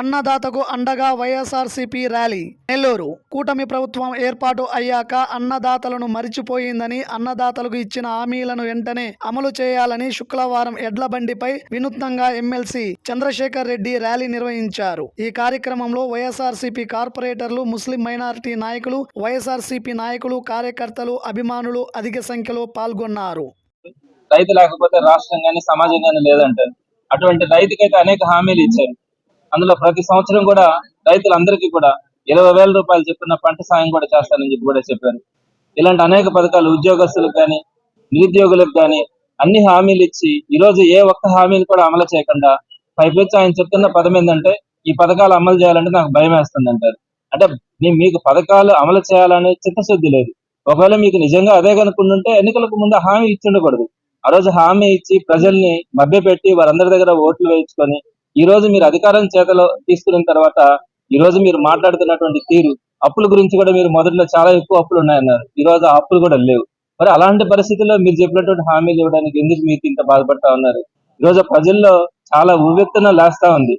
అన్నదాతకు అండగా వైఎస్ఆర్సీపీ ర్యాలీ. నెల్లూరు కూటమి ప్రభుత్వం ఏర్పాటు అయ్యాక అన్నదాతలను మరిచిపోయిందని అన్నదాతలకు ఇచ్చిన హామీలను వెంటనే అమలు చేయాలని శుక్రవారం ఎడ్ల బండిపై వినూత్నంగా ఎమ్మెల్సీ చంద్రశేఖర్ రెడ్డి ర్యాలీ నిర్వహించారు. ఈ కార్యక్రమంలో వైఎస్ఆర్సీపీ కార్పొరేటర్లు ముస్లిం మైనారిటీ నాయకులు వైఎస్ఆర్సీపీ నాయకులు కార్యకర్తలు అభిమానులు అధిక సంఖ్యలో పాల్గొన్నారు. రైతు లేకపోతే రాష్ట్రం కానీ సమాజం కానీ లేదంటారు. అటువంటి రైతుకైతే అనేక హామీలు ఇచ్చారు. అందులో ప్రతి సంవత్సరం కూడా రైతులందరికీ కూడా ఇరవై వేల రూపాయలు చెప్పిన పంట సాయం కూడా చేస్తారని చెప్పి కూడా చెప్పారు. ఇలాంటి అనేక పథకాలు ఉద్యోగస్తులకు కానీ నిరుద్యోగులకు కానీ అన్ని హామీలు ఇచ్చి ఈ రోజు ఏ ఒక్క హామీని కూడా అమలు చేయకుండా పైపెచ్చి ఆయన చెప్తున్న పదం ఏంటంటే ఈ పథకాలు అమలు చేయాలంటే నాకు భయం వేస్తుంది అంటారు. అంటే మీకు పథకాలు అమలు చేయాలనే చిత్తశుద్ధి లేదు. ఒకవేళ మీకు నిజంగా అదే కనుకుంటుంటే ఎన్నికలకు ముందు హామీ ఇచ్చి ఉండకూడదు ఆ రోజు హామీ ఇచ్చి ప్రజల్ని మభ్యపెట్టి వారందరి దగ్గర ఓట్లు వేయించుకొని ఈ రోజు మీరు అధికారం చేతలో తీసుకున్న తర్వాత ఈ రోజు మీరు మాట్లాడుతున్నటువంటి తీరు అప్పుల గురించి కూడా మీరు మొదట్లో చాలా ఎక్కువ అప్పులు ఉన్నాయన్నారు. ఈ రోజు ఆ అప్పులు కూడా లేవు. మరి అలాంటి పరిస్థితుల్లో మీరు చెప్పినటువంటి హామీలు ఇవ్వడానికి ఎందుకు మీకు ఇంత బాధపడతా ఉన్నారు? ఈ రోజు ప్రజల్లో చాలా ఉవ్వెత్తున లేస్తా ఉంది.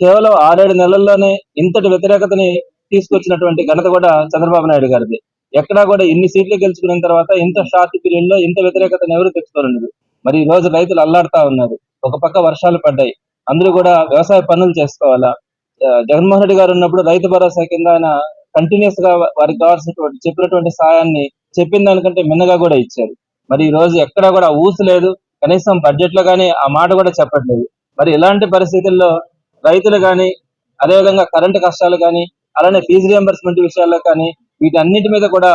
కేవలం ఆరేడు నెలల్లోనే ఇంతటి వ్యతిరేకతని తీసుకొచ్చినటువంటి ఘనత కూడా చంద్రబాబు నాయుడు గారిది. ఎక్కడా కూడా ఇన్ని సీట్లు గెలుచుకున్న తర్వాత ఇంత షార్ట్ పీరియడ్లో ఇంత వ్యతిరేకతను ఎవరు తెచ్చుకోలేదు మరి ఈ రోజు రైతులు అల్లాడుతా ఉన్నారు. ఒక పక్క వర్షాలు పడ్డాయి. అందరూ కూడా వ్యవసాయ పనులు చేసుకోవాలా? జగన్మోహన్ రెడ్డి గారు ఉన్నప్పుడు రైతు భరోసా కింద ఆయన కంటిన్యూస్గా వారికి కావాల్సినటువంటి చెప్పినటువంటి సాయాన్ని చెప్పిన దానికంటే మిన్నగా కూడా ఇచ్చారు. మరి ఈ రోజు ఎక్కడా కూడా ఊసు లేదు. కనీసం బడ్జెట్లో కానీ ఆ మాట కూడా చెప్పట్లేదు. మరి ఇలాంటి పరిస్థితుల్లో రైతులు కానీ అదేవిధంగా కరెంటు కష్టాలు కానీ అలానే ఫీజు రియంబర్స్మెంట్ విషయాల్లో కానీ వీటన్నిటి మీద కూడా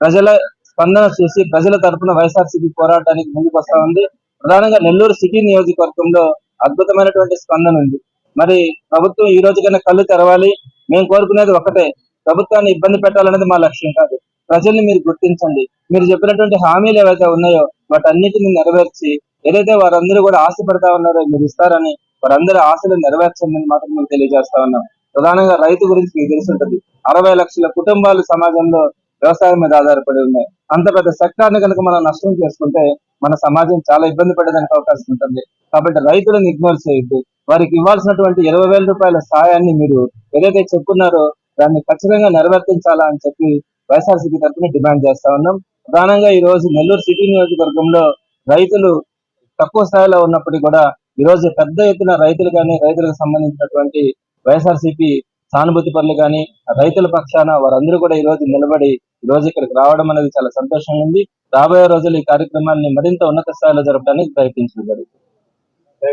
ప్రజల స్పందన చూసి ప్రజల తరపున వైఎస్ఆర్సీపీ పోరాటానికి ముందుకు వస్తా ఉంది. ప్రధానంగా నెల్లూరు సిటీ నియోజకవర్గంలో అద్భుతమైనటువంటి స్పందన ఉంది. మరి ప్రభుత్వం ఈ రోజు కన్నా కళ్ళు తెరవాలి. మేము కోరుకునేది ఒకటే. ప్రభుత్వాన్ని ఇబ్బంది పెట్టాలనేది మా లక్ష్యం కాదు. ప్రజల్ని మీరు గుర్తించండి. మీరు చెప్పినటువంటి హామీలు ఏవైతే ఉన్నాయో వాటన్నిటిని నెరవేర్చి ఏదైతే వారందరూ కూడా ఆశపడతా ఉన్నారో మీరు ఇస్తారని వారందరి ఆశలు నెరవేర్చండి అని మాత్రం మేము తెలియజేస్తా ఉన్నాం. ప్రధానంగా రైతు గురించి మీకు తెలిసి ఉంటుంది. అరవై లక్షల కుటుంబాలు సమాజంలో వ్యవసాయం మీద ఆధారపడి ఉన్నాయి. అంత పెద్ద సెక్టార్ని కనుక మనం నష్టం చేసుకుంటే మన సమాజం చాలా ఇబ్బంది పడేదానికి అవకాశం ఉంటుంది. కాబట్టి రైతులను ఇగ్నోర్ చేయొద్దు. వారికి ఇవ్వాల్సినటువంటి ఇరవై వేల రూపాయల సాయాన్ని మీరు ఏదైతే చెప్పున్నారో దాన్ని ఖచ్చితంగా నెరవేర్తించాలా అని చెప్పి వైఎస్ఆర్సీపీ తరఫున డిమాండ్ చేస్తా ఉన్నాం. ప్రధానంగా ఈ రోజు నెల్లూరు సిటీ నియోజకవర్గంలో రైతులు తక్కువ స్థాయిలో ఉన్నప్పటికీ కూడా ఈ రోజు పెద్ద ఎత్తున రైతులు కానీ రైతులకు సంబంధించినటువంటి వైఎస్ఆర్సీపీ సానుభూతి పనులు కానీ రైతుల పక్షాన వారందరూ కూడా ఈ రోజు నిలబడి ఈ రోజు ఇక్కడికి రావడం అనేది చాలా సంతోషంగా ఉంది. రాబోయే రోజులు ఈ కార్యక్రమాన్ని మరింత ఉన్నత స్థాయిలో జరపడానికి ప్రయత్నించడం జరుగుతుంది.